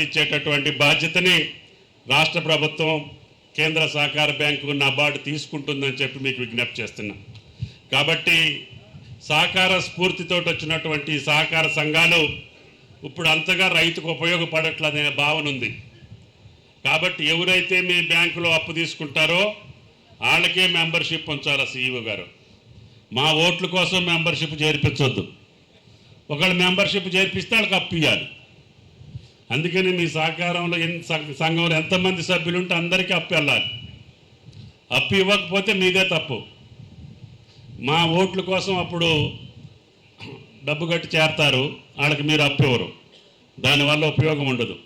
ఇచ్చేటటువంటి బాధ్యతని రాష్ట్ర ప్రభుత్వం కేంద్ర సహకార బ్యాంకు నబార్డు తీసుకుంటుందని చెప్పి మీకు విజ్ఞప్తి చేస్తున్నా. కాబట్టి సహకార స్ఫూర్తితో వచ్చినటువంటి సహకార సంఘాలు ఇప్పుడు అంతగా రైతుకు ఉపయోగపడట్లనే భావన ఉంది. కాబట్టి ఎవరైతే మీ బ్యాంకులో అప్పు తీసుకుంటారో వాళ్ళకే మెంబర్షిప్ ఉంచాలి సీఈఓ గారు. మా ఓట్ల కోసం మెంబర్షిప్ చేర్పించొద్దు. ఒకళ్ళు మెంబర్షిప్ చేర్పిస్తే వాళ్ళకి అప్పు ఇవ్వాలి అందుకని మీ సహకారంలో ఎన్ని సంఘ- సంఘంలో ఎంతమంది సభ్యులు ఉంటే అందరికీ అప్పు వెళ్ళాలి అప్పు ఇవ్వకపోతే మీదే తప్పు. మా ఓట్ల కోసం అప్పుడు డబ్బు కట్టి చేరతారు వాళ్ళకి మీరు అప్పు ఇవ్వరు. దానివల్ల ఉపయోగం ఉండదు.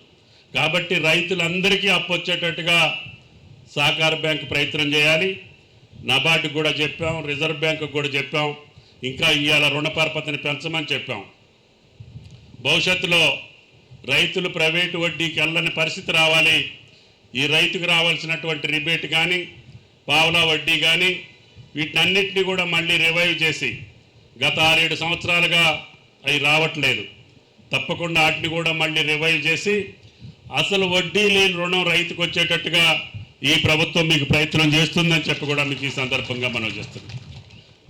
కాబట్టి రైతులందరికీ అప్పు వచ్చేటట్టుగా సహకార బ్యాంక్ ప్రయత్నం చేయాలి. నబార్డు కూడా చెప్పాం రిజర్వ్ బ్యాంకు కూడా చెప్పాం. ఇంకా ఇవాళ రుణ పరపతిని పెంచమని చెప్పాం. భవిష్యత్తులో రైతులు ప్రైవేటు వడ్డీకి వెళ్ళని పరిస్థితి రావాలి. ఈ రైతుకు రావాల్సినటువంటి రిబేట్ కానీ పావులా వడ్డీ కానీ వీటన్నిటిని కూడా మళ్ళీ రివైవ్ చేసి గత ఆరేడు సంవత్సరాలుగా అవి రావట్లేదు. తప్పకుండా వాటిని కూడా మళ్ళీ రివైవ్ చేసి అసలు వడ్డీ లేని రుణం రైతుకు వచ్చేటట్టుగా ఈ ప్రభుత్వం మీకు ప్రయత్నం చేస్తుందని చెప్పి కూడా మీకు ఈ సందర్భంగా మనం చేస్తున్నాం.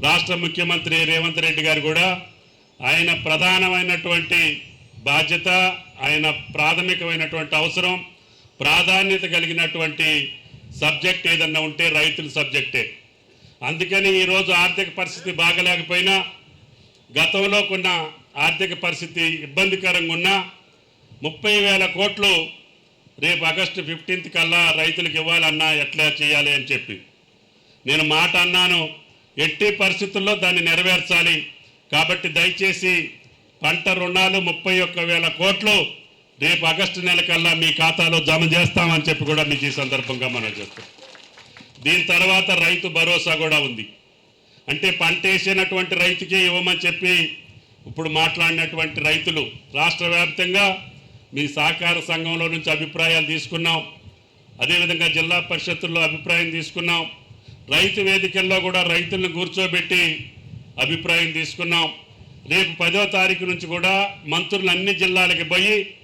రాష్ట్ర ముఖ్యమంత్రి రేవంత్ రెడ్డి గారు కూడా ఆయన ప్రధానమైనటువంటి బాధ్యత ఆయన ప్రాథమికమైనటువంటి అవసరం ప్రాధాన్యత కలిగినటువంటి సబ్జెక్ట్ ఏదన్నా ఉంటే రైతుల సబ్జెక్టే. అందుకని ఈరోజు ఆర్థిక పరిస్థితి బాగలేకపోయినా గతంలో కొన్న ఆర్థిక పరిస్థితి ఇబ్బందికరంగా ఉన్నా ముప్పై వేల కోట్లు రేపు ఆగస్టు ఫిఫ్టీన్త్ కల్లా రైతులకు ఇవ్వాలన్నా ఎట్లా చేయాలి అని చెప్పి. నేను మాట అన్నాను ఎట్టి పరిస్థితుల్లో దాన్ని నెరవేర్చాలి. కాబట్టి దయచేసి పంట రుణాలు ముప్పై ఒక్క వేల కోట్లు రేపు ఆగస్టు నెల కల్లా మీ ఖాతాలో జమ చేస్తామని చెప్పి కూడా మీకు ఈ సందర్భంగా మనం చెప్తాం. దీని తర్వాత రైతు భరోసా కూడా ఉంది. అంటే పంట వేసినటువంటి రైతుకే ఇవ్వమని చెప్పి ఇప్పుడు మాట్లాడినటువంటి రైతులు రాష్ట్ర వ్యాప్తంగా మీ సహకార సంఘంలో నుంచి అభిప్రాయాలు తీసుకున్నాం. అదేవిధంగా జిల్లా పరిషత్తుల్లో అభిప్రాయం తీసుకున్నాం. రైతు వేదికల్లో కూడా రైతులను కూర్చోబెట్టి అభిప్రాయం తీసుకున్నాం. రేపు పదో తారీఖు నుంచి కూడా మంత్రులు అన్ని జిల్లాలకి పోయి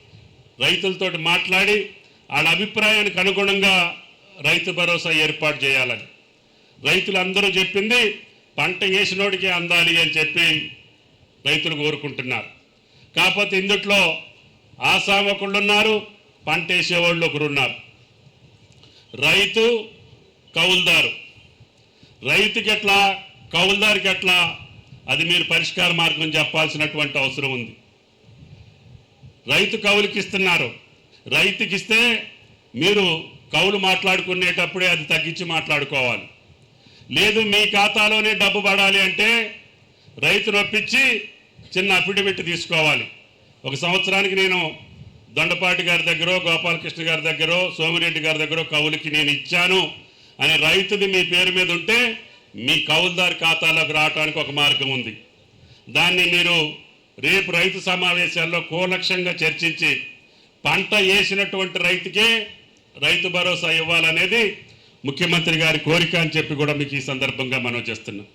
రైతులతో మాట్లాడి వాళ్ళ అభిప్రాయానికి అనుగుణంగా రైతు భరోసా ఏర్పాటు చేయాలని. రైతులందరూ చెప్పింది పంట వేసినోడికి అందాలి అని చెప్పి రైతులు కోరుకుంటున్నారు. కాకపోతే ఇందుట్లో ఆశామకుళ్ళు ఉన్నారు పంట వేసేవాళ్ళు ఒకరు ఉన్నారు. రైతు కౌలుదారు. రైతుకి ఎట్లా కౌల్దారికి ఎట్లా అది మీరు పరిష్కార మార్గం చెప్పాల్సినటువంటి అవసరం ఉంది. రైతు కౌలుకి ఇస్తున్నారు. రైతుకి ఇస్తే మీరు కౌలు మాట్లాడుకునేటప్పుడే అది తగ్గించి మాట్లాడుకోవాలి. లేదు మీ ఖాతాలోనే డబ్బు పడాలి అంటే రైతు నొప్పించి చిన్న అఫిడవిట్ తీసుకోవాలి. ఒక సంవత్సరానికి నేను దొండపాటి గారి దగ్గర గోపాలకృష్ణ గారి దగ్గర సోమిరెడ్డి గారి దగ్గర కౌలుకి నేను ఇచ్చాను అని రైతుది మీ పేరు మీద ఉంటే మీ కౌలుదారు ఖాతాలోకి రావడానికి ఒక మార్గం ఉంది. దాన్ని మీరు రేపు రైతు సమావేశాల్లో కూలక్ష్యంగా చర్చించి పంట వేసినటువంటి రైతుకే రైతు భరోసా ఇవ్వాలనేది ముఖ్యమంత్రి గారి కోరిక అని చెప్పి కూడా మీకు ఈ సందర్భంగా మనం చేస్తున్నాం.